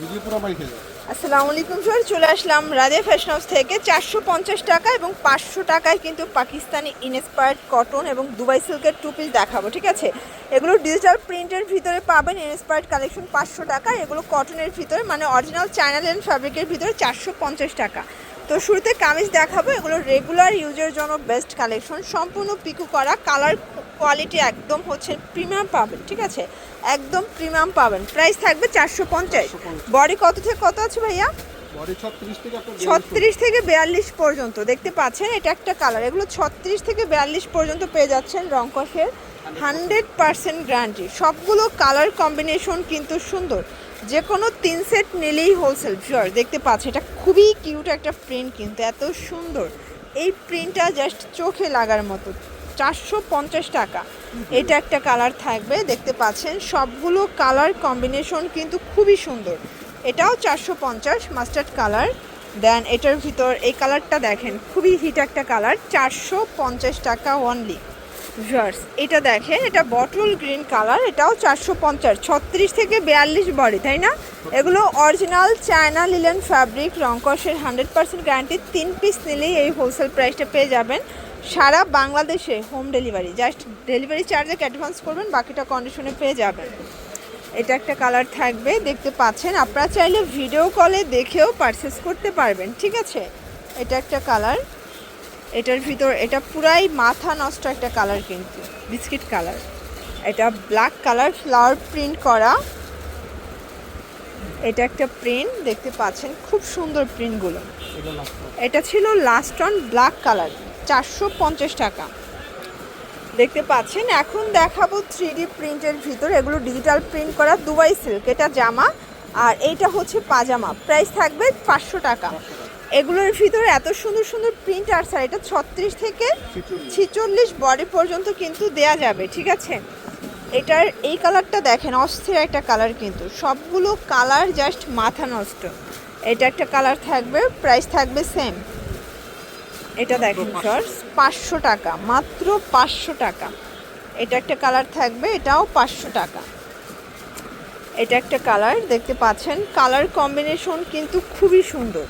আসসালামু আলাইকুম স্যার চলে আসলাম রাধে ফ্যাশন হাউস থেকে। চারশো পঞ্চাশ টাকা এবং পাঁচশো টাকায় কিন্তু পাকিস্তানি ইনস্পায়ার্ড কটন এবং দুবাই সিল্কের টু পিস দেখাবো, ঠিক আছে? এগুলো ডিজিটাল প্রিন্টের ভিতরে পাবেন ইনস্পায়ার্ড কালেকশন পাঁচশো টাকা। এগুলো কটনের ভিতরে মানে অরিজিনাল চায়না লেন ফ্যাব্রিকের ভিতরে চারশো পঞ্চাশ টাকা। তো শুরুতে কামিজ দেখাবো এগুলো রেগুলার ইউজের জন্য বেস্ট কালেকশন সম্পূর্ণ পিকু করা কালার কোয়ালিটি একদম হচ্ছে প্রিমিয়াম পাবেন ঠিক আছে? একদম প্রিমিয়াম পাবেন। প্রাইস থাকবে চারশো পঞ্চাশ। বডি কত থেকে কত আছে ভাইয়া? ছত্রিশ থেকে বিয়াল্লিশ পর্যন্ত। দেখতে পাচ্ছেন এটা একটা কালার এগুলো ছত্রিশ থেকে বিয়াল্লিশ পর্যন্ত পেয়ে যাচ্ছেন রংকসের হান্ড্রেড পার্সেন্ট গ্যারান্টি সবগুলো কালার কম্বিনেশন কিন্তু সুন্দর। যে কোনো তিন সেট নিলেই হোলসেল ফিওর দেখতে পাচ্ছেন এটা খুবই কিউট একটা প্রিন্ট কিন্তু এত সুন্দর। এই প্রিন্টটা জাস্ট চোখে লাগার মতো চারশো পঞ্চাশ টাকা। এটা একটা কালার থাকবে দেখতে পাচ্ছেন সবগুলো কালার কম্বিনেশন কিন্তু খুবই সুন্দর। এটাও চারশো পঞ্চাশ মাস্টার্ড কালার দেন এটার ভিতর এই কালারটা দেখেন খুবই হিট একটা কালার চারশো পঞ্চাশ টাকা অনলি ভিউয়ার্স, এটা দেখেন, এটা বটল গ্রিন কালার এটাও চারশো পঞ্চাশ, ছত্রিশ থেকে বিয়াল্লিশ বডি তাই না? এগুলো অরিজিনাল চায়না লিলেন ফ্যাব্রিক রংকসের হান্ড্রেড পার্সেন্ট গ্যারান্টি তিন পিস নিলেই এই হোলসেল প্রাইসটা পেয়ে যাবেন। সারা বাংলাদেশে হোম ডেলিভারি জাস্ট ডেলিভারি চার্জে অ্যাডভান্স করবেন, বাকিটা কন্ডিশনে পেয়ে যাবেন। এটা একটা কালার থাকবে, দেখতে পাচ্ছেন, আপনারা চাইলে ভিডিও কলে দেখেও পারচেস করতে পারবেন, ঠিক আছে? এটা একটা কালার এটার ভিতর, এটা পুরাই মাথা নষ্ট একটা কালার কিন্তু বিস্কিট কালার এটা ব্ল্যাক কালার ফ্লাওয়ার প্রিন্ট করা। এটা একটা প্রিন্ট দেখতে পাচ্ছেন, খুব সুন্দর প্রিন্টগুলো এটা ছিল লাস্ট অন ব্ল্যাক কালার চারশো পঞ্চাশ টাকা। দেখতে পাচ্ছেন, এখন দেখাবো থ্রি ডি প্রিন্টের ভিতর, এগুলো ডিজিটাল প্রিন্ট করা, দুবাই সিল্ক এটা জামা, আর এইটা হচ্ছে পাজামা। প্রাইস থাকবে পাঁচশো টাকা। এগুলোর ভিতরে এত সুন্দর সুন্দর প্রিন্ট আর স্যার এটা ছত্রিশ থেকে ছিচল্লিশ। বডি পর্যন্ত কিন্তু দেয়া যাবে ঠিক আছে? এটার এই কালারটা দেখেন অস্থির একটা কালার কিন্তু। সবগুলো কালার জাস্ট মাথা নষ্ট। এটা একটা কালার থাকবে প্রাইস থাকবে সেম এটা দেখেন শর্টস পাঁচশো টাকা মাত্র পাঁচশো টাকা। এটা একটা কালার থাকবে এটাও পাঁচশো টাকা। এটা একটা কালার দেখতে পাচ্ছেন? কালার কম্বিনেশন কিন্তু খুবই সুন্দর।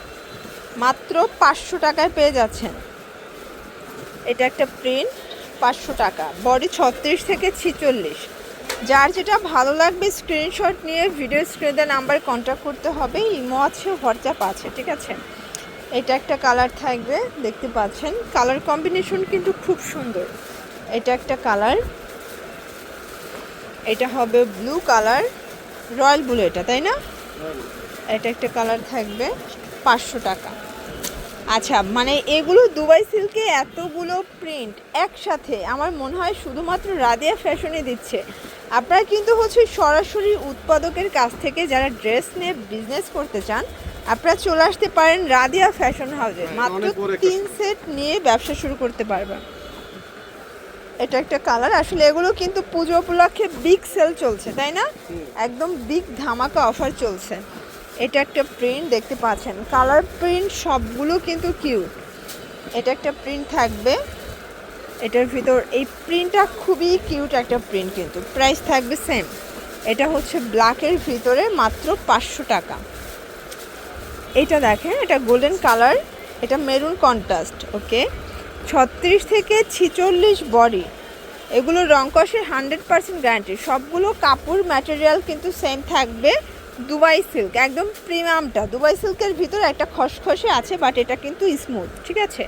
মাত্র পাঁচশো টাকায় পেয়ে যাচ্ছেন। এটা একটা প্রিন্ট পাঁচশো টাকা। বডি ছত্রিশ থেকে ছিচল্লিশ। যার যেটা ভালো লাগবে স্ক্রিনশট নিয়ে ভিডিও স্ক্রিনে নাম্বার কন্ট্যাক্ট করতে হবে। ইমো আছে হোয়াটসঅ্যাপ আছে ঠিক আছে? এটা একটা কালার থাকবে দেখতে পাচ্ছেন। কালার কম্বিনেশন কিন্তু খুব সুন্দর। এটা একটা কালার এটা হবে ব্লু কালার রয়্যাল ব্লু এটা তাই না? এটা একটা কালার থাকবে পাঁচশো টাকা। আচ্ছা মানে এগুলো দুবাই সিল্কে এতগুলো প্রিন্ট একসাথে আমার মনে হয় শুধুমাত্র রাদিয়া ফ্যাশনে দিচ্ছে। আপনারা কিন্তু হচ্ছে সরাসরি উৎপাদকের কাছ থেকে যারা ড্রেস নিয়ে বিজনেস করতে চান আপনারা চলে আসতে পারেন রাদিয়া ফ্যাশন হাউসে মাত্র তিন সেট নিয়ে ব্যবসা শুরু করতে পারবেন। এটা একটা কালার আসলে এগুলো কিন্তু পুজো উপলক্ষে বিগ সেল চলছে তাই না? একদম বিগ ধামাকা অফার চলছে। এটা একটা প্রিন্ট দেখতে পাচ্ছেন। কালার প্রিন্ট সবগুলো কিন্তু কিউট এটা একটা প্রিন্ট থাকবে। এটার ভিতর, এই প্রিন্টটা খুবই কিউট একটা প্রিন্ট কিন্তু। প্রাইস থাকবে সেম এটা হচ্ছে ব্ল্যাকের ভিতরে মাত্র পাঁচশো টাকা। এটা দেখেন, এটা গোল্ডেন কালার এটা মেরুন কন্ট্রাস্ট ওকে ছত্রিশ থেকে ছিচল্লিশ বডি এগুলো রংকসের হান্ড্রেড পার্সেন্ট গ্যারান্টি সবগুলো কাপড় ম্যাটেরিয়াল কিন্তু সেম থাকবে। দুবাই সিল্ক, একদম প্রিমিয়ামটা। দুবাই সিল্কের ভিতরে একটা খসখসে আছে বাট এটা কিন্তু স্মুথ ঠিক আছে?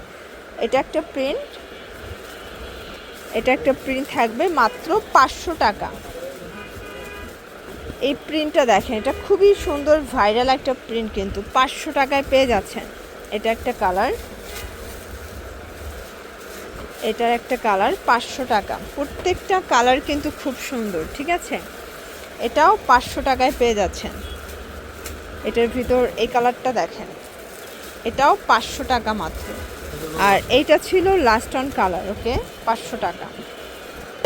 এটা একটা প্রিন্ট এটা একটা প্রিন্ট থাকবে মাত্র পাঁচশো টাকা। এই প্রিন্টটা দেখেন, এটা খুবই সুন্দর ভাইরাল একটা প্রিন্ট কিন্তু, পাঁচশো টাকায় পেয়ে যাচ্ছেন। এটা একটা কালার এটার একটা কালার পাঁচশো টাকা। প্রত্যেকটা কালার কিন্তু খুব সুন্দর, ঠিক আছে? এটাও পাঁচশো টাকায় পেয়ে যাচ্ছেন। এটার ভিতর এই কালারটা দেখেন। এটাও পাঁচশো টাকা মাত্র। আর এইটা ছিল লাস্ট অন কালার ওকে পাঁচশো টাকা।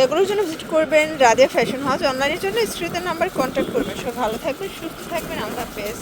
এগুলোর জন্য ভিজিট করবেন রাজা ফ্যাশন হাউস অনলাইনের জন্য স্ত্রীদের নাম্বার কন্ট্যাক্ট করবেন। সব ভালো থাকবেন, সুস্থ থাকবেন। আমরা হাফেজ